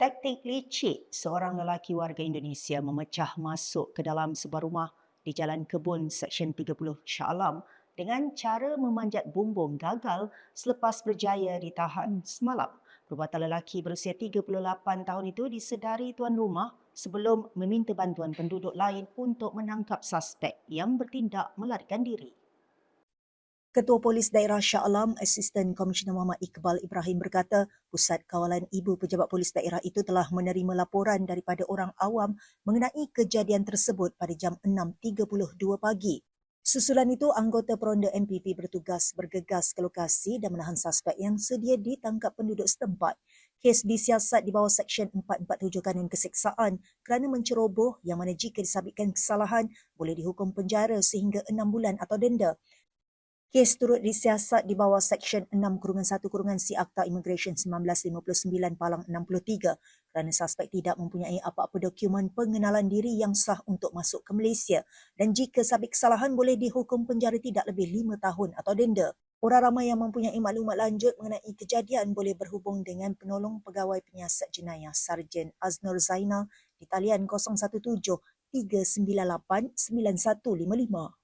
Taktik licik seorang lelaki warga Indonesia memecah masuk ke dalam sebuah rumah di Jalan Kebun Seksyen 30 Shah Alam dengan cara memanjat bumbung gagal selepas berjaya ditahan semalam. Perbuatan lelaki berusia 38 tahun itu disedari tuan rumah sebelum meminta bantuan penduduk lain untuk menangkap suspek yang bertindak melarikan diri. Ketua Polis Daerah Shah Alam, Asisten Komisioner Muhammad Iqbal Ibrahim berkata, Pusat Kawalan Ibu Pejabat Polis Daerah itu telah menerima laporan daripada orang awam mengenai kejadian tersebut pada jam 6.32 pagi. Susulan itu, anggota peronda MPP bertugas bergegas ke lokasi dan menahan suspek yang sedia ditangkap penduduk setempat. Kes disiasat di bawah Seksyen 447 Kanun Keseksaan kerana menceroboh yang mana jika disabitkan kesalahan boleh dihukum penjara sehingga 6 bulan atau denda. Kes turut disiasat di bawah Seksyen 6 Kurungan 1 Kurungan C Akta Immigration 1959 Palang 63 kerana suspek tidak mempunyai apa-apa dokumen pengenalan diri yang sah untuk masuk ke Malaysia dan jika sabit kesalahan boleh dihukum penjara tidak lebih 5 tahun atau denda. Orang ramai yang mempunyai maklumat lanjut mengenai kejadian boleh berhubung dengan penolong pegawai penyiasat jenayah Sarjan Aznur Zainal di talian 017 398 9155.